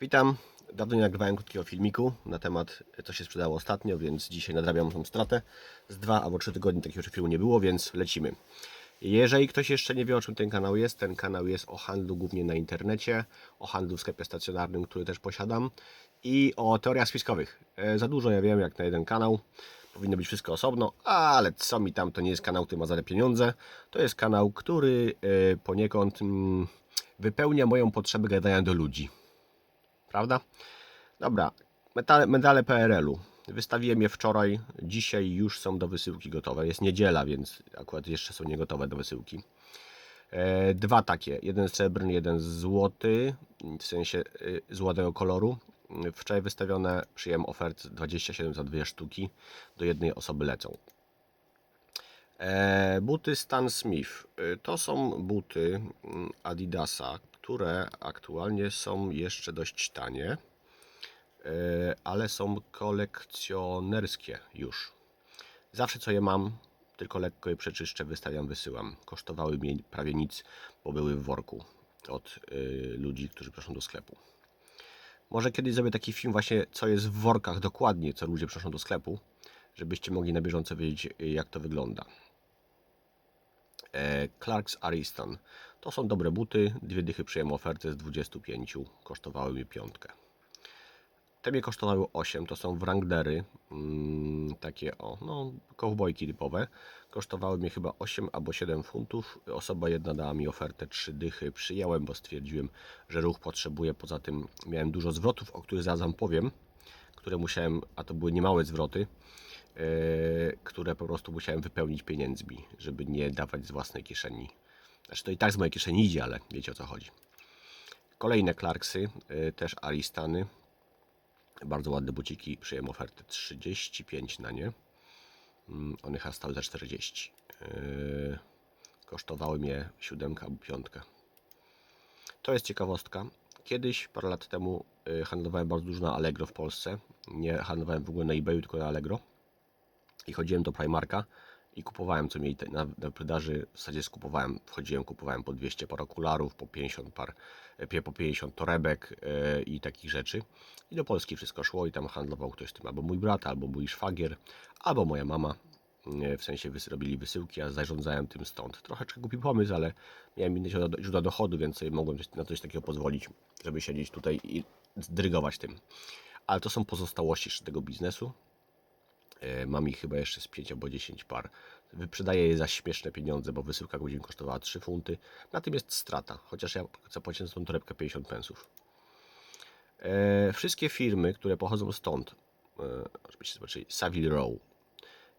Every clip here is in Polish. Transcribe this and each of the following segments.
Witam. Dawno nie nagrywałem krótkiego filmiku na temat, co się sprzedało ostatnio, więc dzisiaj nadrabiam tą stratę. Z dwa albo trzy tygodnie takiego filmu nie było, więc lecimy. Jeżeli ktoś jeszcze nie wie, o czym ten kanał jest, ten kanał jest o handlu głównie na internecie, o handlu w sklepie stacjonarnym, który też posiadam i o teoriach spiskowych. E, Za dużo ja wiem, jak na jeden kanał. Powinno być wszystko osobno, ale co mi tam, to nie jest kanał, który ma za pieniądze. To jest kanał, który e, poniekąd mm, wypełnia moją potrzebę gadania do ludzi. Prawda? Dobra, medale, medale PRL-u. Wystawiłem je wczoraj, dzisiaj już są do wysyłki gotowe. Jest niedziela, więc akurat jeszcze są niegotowe do wysyłki. E, dwa takie, jeden srebrny, jeden złoty, w sensie y, złotego koloru. Wczoraj wystawione, przyjąłem ofert 27 za dwie sztuki, do jednej osoby lecą. E, buty Stan Smith. E, To są buty mm, Adidasa, które aktualnie są jeszcze dość tanie, e, ale są kolekcjonerskie już. Zawsze co je mam, tylko lekko je przeczyszczę, wystawiam, wysyłam. Kosztowały mnie prawie nic, bo były w worku od y, ludzi, którzy proszą do sklepu. Może kiedyś zrobię taki film właśnie, co jest w workach dokładnie, co ludzie przynoszą do sklepu, żebyście mogli na bieżąco wiedzieć, jak to wygląda. E, Clarks Ariston. To są dobre buty. Dwie dychy przyjąłem ofertę z 25. Kosztowały mi piątkę. Te mnie kosztowały 8. To są Wranglery. Mm, takie o, no, kowbojki typowe. Kosztowały mnie chyba 8 albo 7 funtów. Osoba jedna dała mi ofertę 3 dychy. Przyjąłem, bo stwierdziłem, że ruch potrzebuje. Poza tym miałem dużo zwrotów, o których zaraz powiem, które musiałem, a to były niemałe zwroty, e, które po prostu musiałem wypełnić pieniędzmi, żeby nie dawać z własnej kieszeni. Znaczy to i tak z mojej kieszeni idzie, ale wiecie o co chodzi. Kolejne Clarksy, e, też Aristany. Bardzo ładne buciki. Przyjąłem ofertę 35 na nie. Mm, One chyba stały za 40. Yy, Kosztowały mnie 7 albo 5. To jest ciekawostka. Kiedyś, parę lat temu, yy, handlowałem bardzo dużo na Allegro w Polsce. Nie handlowałem w ogóle na eBayu, tylko na Allegro. I chodziłem do Primarka i kupowałem co mieli na, na wydaży. W zasadzie skupowałem, wchodziłem, kupowałem po 200 par okularów, po 50 par, e, po 50 torebek e, i takich rzeczy. I do Polski wszystko szło i tam handlował ktoś tym, albo mój brat, albo mój szwagier, albo moja mama. E, W sensie wys- robili wysyłki, a zarządzałem tym stąd. Troszeczkę głupi pomysł, ale miałem inne źródła do- źródła dochodu, więc mogłem na coś takiego pozwolić, żeby siedzieć tutaj i zdrygować tym. Ale to są pozostałości tego biznesu. E, Mam ich chyba jeszcze z 5 albo 10 par. Wyprzedaję je za śmieszne pieniądze, bo wysyłka godzin kosztowała 3 funty. Na tym jest strata, chociaż ja zapłaciłem za tą torebkę 50 pensów. E, wszystkie firmy, które pochodzą stąd, e, żebyście zobaczyli, Savile Row.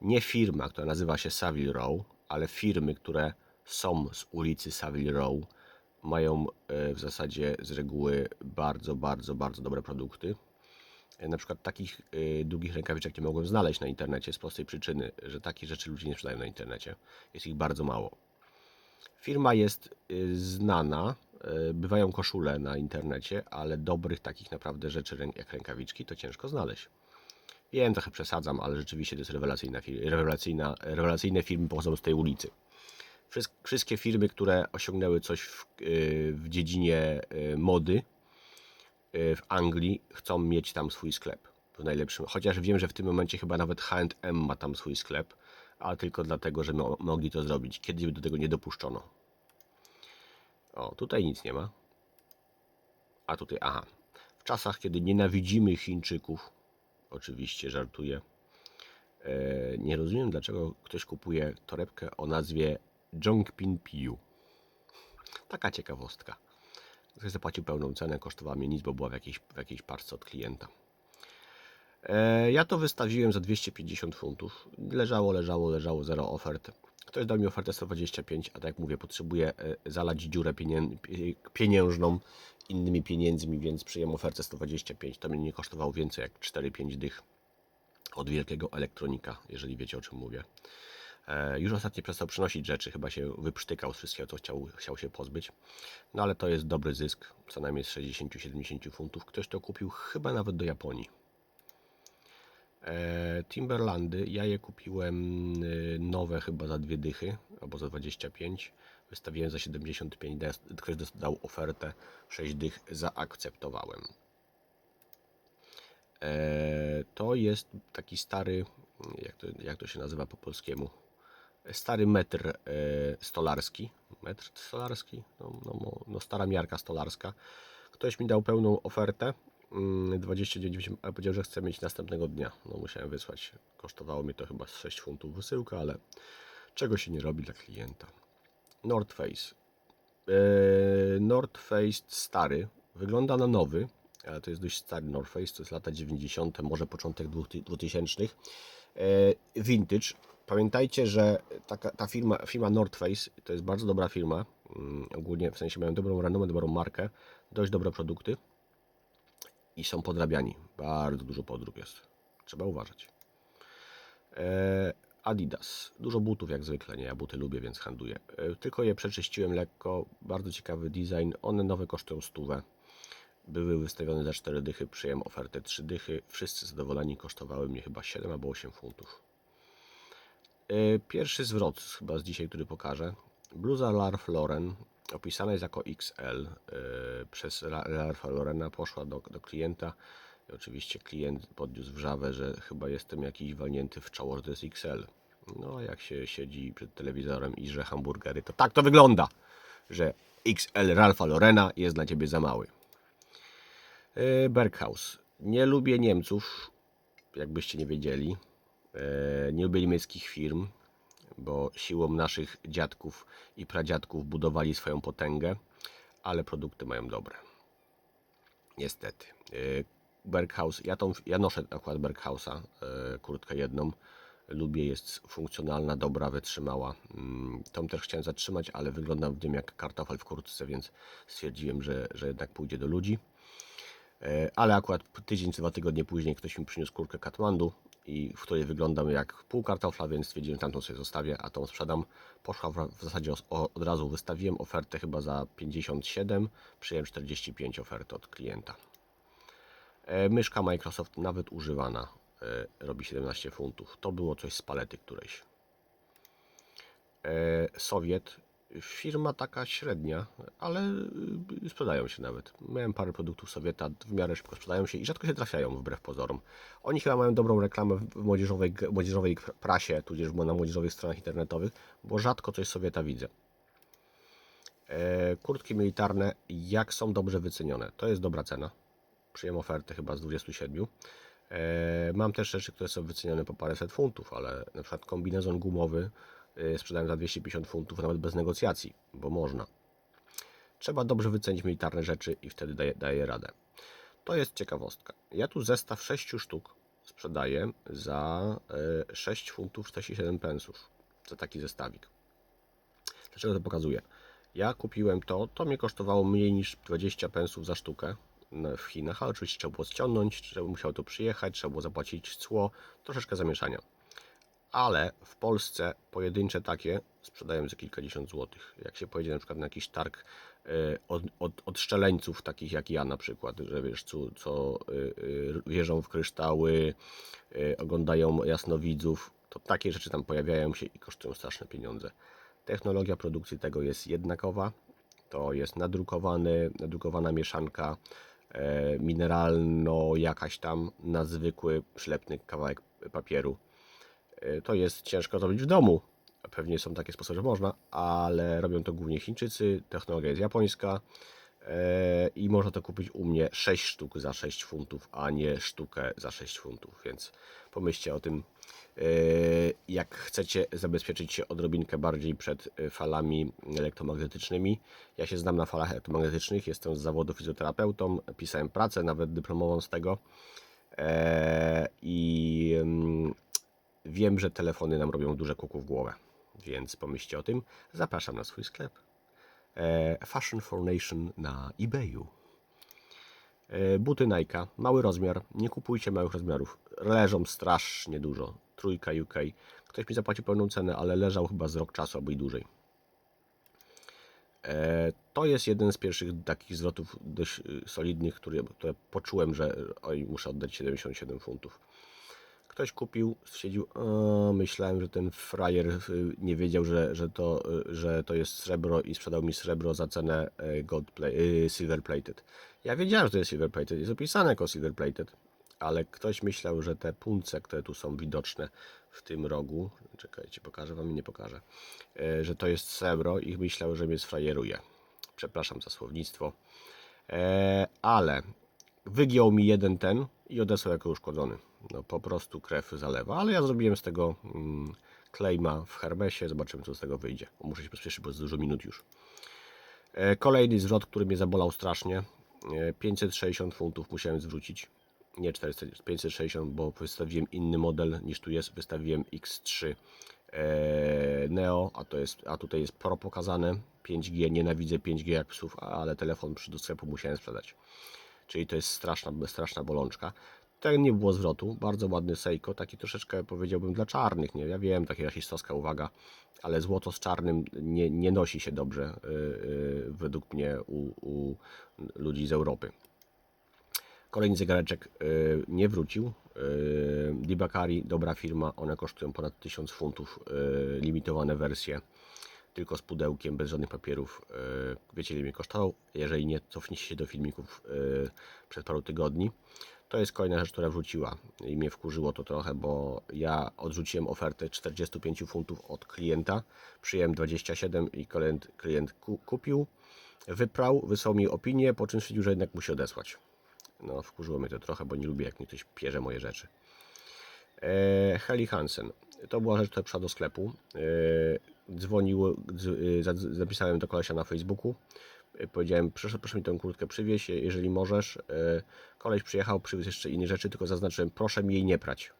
Nie firma, która nazywa się Savile Row, ale firmy, które są z ulicy Savile Row, mają w zasadzie z reguły bardzo, bardzo, bardzo dobre produkty. E, Na przykład takich y, długich rękawiczek nie mogłem znaleźć na internecie z prostej przyczyny, że takie rzeczy ludzie nie sprzedają na internecie. Jest ich bardzo mało. Firma jest y, znana, bywają koszule na internecie, ale dobrych takich naprawdę rzeczy jak rękawiczki to ciężko znaleźć. Wiem, trochę przesadzam, ale rzeczywiście to jest rewelacyjna, rewelacyjna, rewelacyjne firmy pochodzą z tej ulicy. Wszyst- Wszystkie firmy, które osiągnęły coś w, w dziedzinie mody, w Anglii chcą mieć tam swój sklep w najlepszym. Chociaż wiem, że w tym momencie chyba nawet H&M ma tam swój sklep, ale tylko dlatego, że mo mogli to zrobić. Kiedyś do tego nie dopuszczono. O, tutaj nic nie ma. A tutaj, aha. W czasach, kiedy nienawidzimy Chińczyków, oczywiście żartuję, e, nie rozumiem, dlaczego ktoś kupuje torebkę o nazwie Zhongpin Piu. Taka ciekawostka. Ktoś zapłacił pełną cenę, kosztowała mnie nic, bo była w jakiejś, w jakiejś parce od klienta. E, ja to wystawiłem za 250 funtów. Leżało, leżało, leżało, zero ofert. Ktoś dał mi ofertę 125, a tak jak mówię, potrzebuję e, zalać dziurę pieniężną innymi pieniędzmi, więc przyjąłem ofertę 125. To mnie nie kosztowało więcej jak 4-5 dych od wielkiego elektronika, jeżeli wiecie o czym mówię. E, Już ostatnio przestał przynosić rzeczy, chyba się wyprztykał z wszystkiego, co chciał, chciał się pozbyć. No ale to jest dobry zysk, co najmniej z 60-70 funtów. Ktoś to kupił chyba nawet do Japonii. E, Timberlandy, ja je kupiłem y, nowe chyba za dwie dychy, albo za 25. Wystawiłem za 75, da- ktoś dał ofertę 6 dych, zaakceptowałem. E, to jest taki stary, jak to, jak to się nazywa po polskiemu? Stary metr e, stolarski. Metr stolarski? No, no, no, no stara miarka stolarska. Ktoś mi dał pełną ofertę. mm, 29, ale powiedział, że chce mieć następnego dnia. No musiałem wysłać. Kosztowało mi to chyba z 6 funtów wysyłka, ale czego się nie robi dla klienta. North Face. Eee, North Face stary. Wygląda na nowy, ale to jest dość stary North Face. To jest lata 90., może początek 2000. Eee, vintage. Pamiętajcie, że ta firma, firma North Face to jest bardzo dobra firma. Mm, ogólnie w sensie mają dobrą renomę, dobrą markę, dość dobre produkty i są podrabiani. Bardzo dużo podrób jest. Trzeba uważać. E, Adidas. Dużo butów jak zwykle, nie? Ja buty lubię, więc handluję. E, tylko je przeczyściłem lekko. Bardzo ciekawy design. One nowe kosztują stówę. Były wystawione za 4 dychy, przyjąłem ofertę 3 dychy. Wszyscy zadowoleni, kosztowały mnie chyba 7 albo 8 funtów. E, Pierwszy zwrot chyba z dzisiaj, który pokażę. Bluza Ralph Lauren opisana jest jako XL e, przez Ralpha Laurena poszła do, do klienta i oczywiście klient podniósł wrzawę, że chyba jestem jakiś walnięty w czoło, że to jest XL. No a jak się siedzi przed telewizorem i że hamburgery, to tak to wygląda, że XL Ralpha Laurena jest dla Ciebie za mały. E, Berghaus. Nie lubię Niemców, jakbyście nie wiedzieli. E, Nie lubię niemieckich firm, bo siłą naszych dziadków i pradziadków budowali swoją potęgę, ale produkty mają dobre. Niestety. E, Berghaus, ja, tą, ja noszę akurat Berghausa, e, kurtkę jedną. Lubię, jest funkcjonalna, dobra, wytrzymała. Mm, Tą też chciałem zatrzymać, ale wygląda w nim jak kartofel w kurtce, więc stwierdziłem, że, że jednak pójdzie do ludzi. Ale akurat tydzień czy dwa tygodnie później ktoś mi przyniósł kurtkę Katmandu, i w której wyglądam jak pół kartofla, więc stwierdziłem, tamtą sobie zostawię, a tą sprzedam. Poszła w, zasadzie od razu wystawiłem ofertę chyba za 57, przyjąłem 45 ofert od klienta. E, myszka Microsoft nawet używana e, robi 17 funtów. To było coś z palety którejś. E, Sowiet, firma taka średnia, ale y, sprzedają się nawet. Miałem parę produktów Sowieta, w miarę szybko sprzedają się i rzadko się trafiają wbrew pozorom. Oni chyba mają dobrą reklamę w młodzieżowej, młodzieżowej prasie, tudzież na młodzieżowych stronach internetowych, bo rzadko coś Sowieta widzę. E, kurtki militarne, jak są dobrze wycenione, to jest dobra cena. Przyjąłem ofertę chyba z 27. E, mam też rzeczy, które są wycenione po paręset funtów, ale na przykład kombinezon gumowy e, sprzedałem za 250 funtów, nawet bez negocjacji, bo można. Trzeba dobrze wycenić militarne rzeczy i wtedy daje, daje radę. To jest ciekawostka. Ja tu zestaw 6 sztuk sprzedaję za e, 6 funtów 47 pensów. Za taki zestawik. Dlaczego to pokazuję? Ja kupiłem to, to mnie kosztowało mniej niż 20 pensów za sztukę na- w Chinach, ale oczywiście trzeba było ściągnąć, trzeba musiał to przyjechać, trzeba było zapłacić cło, troszeczkę zamieszania. Ale w Polsce pojedyncze takie sprzedają za kilkadziesiąt złotych. Jak się pojedzie na przykład na jakiś targ e, od, od, od szczeleńców, takich jak ja na przykład, że wiesz, co, co y, y, wierzą w kryształy, y, oglądają jasnowidzów, to takie rzeczy tam pojawiają się i kosztują straszne pieniądze. Technologia produkcji tego jest jednakowa. To jest nadrukowany, nadrukowana mieszanka e, mineralno jakaś tam na zwykły przylepny kawałek papieru. E, To jest ciężko zrobić w domu. Pewnie są takie sposoby, że można, ale robią to głównie Chińczycy. Technologia jest japońska e, i można to kupić u mnie 6 sztuk za 6 funtów, a nie sztukę za 6 funtów. Więc pomyślcie o tym, e, jak chcecie zabezpieczyć się odrobinkę bardziej przed falami elektromagnetycznymi. Ja się znam na falach elektromagnetycznych, jestem z zawodu fizjoterapeutą, pisałem pracę, nawet dyplomową z tego. I mm, wiem, że telefony nam robią duże kuku w głowę, więc pomyślcie o tym. Zapraszam na swój sklep. E, Fashion for Nation na eBayu. E, Buty Nike, mały rozmiar. Nie kupujcie małych rozmiarów. Leżą strasznie dużo. Trójka UK. Ktoś mi zapłacił pełną cenę, ale leżał chyba z rok czasu albo i dłużej. E, To jest jeden z pierwszych takich zwrotów dość y, solidnych, które, które poczułem, że oj, muszę oddać 77 funtów. Ktoś kupił, stwierdził, "A, myślałem, że ten frajer y, nie wiedział, że, że, to, y, że to jest srebro i sprzedał mi srebro za cenę y, gold pla- y, silver plated. Ja wiedziałem, że to jest silver plated, jest opisane jako silver plated, ale ktoś myślał, że te punce, które tu są widoczne w tym rogu, czekajcie, pokażę wam i nie pokażę, e, że to jest srebro i myślał, że mnie sfrajeruje. Przepraszam za słownictwo. E, ale wygiął mi jeden ten i odesłał jako uszkodzony. No po prostu krew zalewa, ale ja zrobiłem z tego mm, klejma w Hermesie, zobaczymy co z tego wyjdzie. Muszę się pospieszyć, bo jest dużo minut już. E, Kolejny zwrot, który mnie zabolał strasznie. E, 560 funtów musiałem zwrócić. Nie 400, 560, bo wystawiłem inny model niż tu jest. Wystawiłem X3 e, Neo, a, to jest, a tutaj jest Pro pokazane. 5G, nienawidzę 5G jak psów, ale telefon przy do sklepu musiałem sprzedać. Czyli to jest straszna, straszna bolączka. Ten nie było zwrotu, bardzo ładny Seiko, taki troszeczkę powiedziałbym dla czarnych, nie? Ja wiem, taka rasistowska uwaga, ale złoto z czarnym nie, nie nosi się dobrze yy, według mnie u, u ludzi z Europy. Kolejny zegareczek yy, nie wrócił. Yy, Dibakari, dobra firma, one kosztują ponad 1000 funtów, yy, limitowane wersje, tylko z pudełkiem, bez żadnych papierów. Yy, wiecie ile mnie kosztował? Jeżeli nie, cofnijcie się do filmików yy, przed paru tygodni. To jest kolejna rzecz, która wróciła i mnie wkurzyło to trochę, bo ja odrzuciłem ofertę 45 funtów od klienta, przyjąłem 27 i klient, klient ku, kupił, wyprał, wysłał mi opinię, po czym stwierdził, że jednak musi odesłać. No, wkurzyło mnie to trochę, bo nie lubię, jak mi ktoś pierze moje rzeczy. E, Heli Hansen. To była rzecz, która przyszła do sklepu. E, dzwonił, dz, e, za- zapisałem do kolesia na Facebooku. E, Powiedziałem, proszę, proszę mi tę kurtkę przywieźć, jeżeli możesz. E, Koleś przyjechał, przywiózł jeszcze inne rzeczy, tylko zaznaczyłem, proszę mi jej nie prać.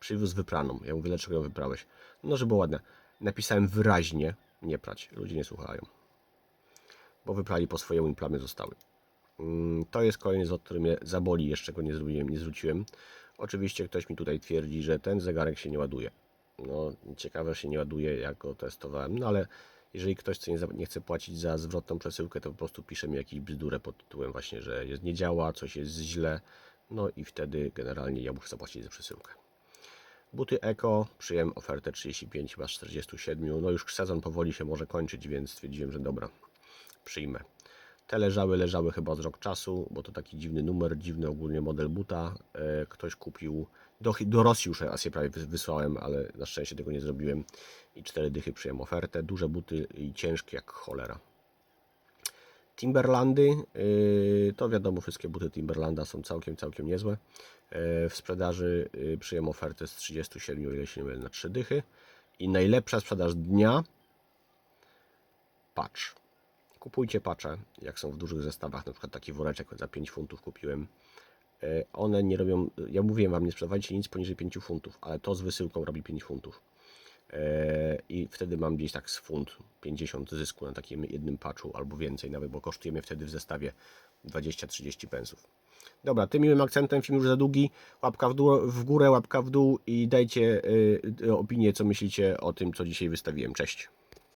Przywiózł wypraną. Ja mówię, dlaczego ją wyprałeś? No, żeby było ładne. Napisałem wyraźnie, nie prać. Ludzie nie słuchają. Bo wyprali po swojemu i plamy zostały. Mm, To jest kolejny zwrot, który mnie zaboli, jeszcze go nie zrobiłem, nie zwróciłem. Oczywiście ktoś mi tutaj twierdzi, że ten zegarek się nie ładuje. No, ciekawe, że się nie ładuje, jak go testowałem, no ale jeżeli ktoś nie, nie chce płacić za zwrotną przesyłkę, to po prostu pisze mi jakieś bzdurę pod tytułem właśnie, że jest, nie działa, coś jest źle, no i wtedy generalnie ja muszę zapłacić za przesyłkę. Buty Eko, przyjąłem ofertę 35, chyba z 47, no już sezon powoli się może kończyć, więc stwierdziłem, że dobra, przyjmę. Te leżały, leżały chyba z rok czasu, bo to taki dziwny numer, dziwny ogólnie model buta. E, ktoś kupił, do, do Rosji już raz je prawie wys- wysłałem, ale na szczęście tego nie zrobiłem. I cztery dychy przyjąłem ofertę. Duże buty i ciężkie jak cholera. Timberlandy, yy, to wiadomo, wszystkie buty Timberlanda są całkiem, całkiem niezłe. Yy, W sprzedaży yy, przyjąłem ofertę z 37, o ile się nie mylę, na 3 dychy. I najlepsza sprzedaż dnia, patch. Kupujcie pacze, jak są w dużych zestawach, na przykład taki woreczek za 5 funtów kupiłem. E, One nie robią, ja mówiłem Wam, nie sprzedawajcie nic poniżej 5 funtów, ale to z wysyłką robi 5 funtów. E, I wtedy mam gdzieś tak z funt 50 zysku na takim jednym patchu, albo więcej nawet, bo kosztuje mnie wtedy w zestawie 20-30 pensów. Dobra, tym miłym akcentem film już za długi. Łapka w, dół, w górę, łapka w dół i dajcie y, y, opinię, co myślicie o tym, co dzisiaj wystawiłem. Cześć.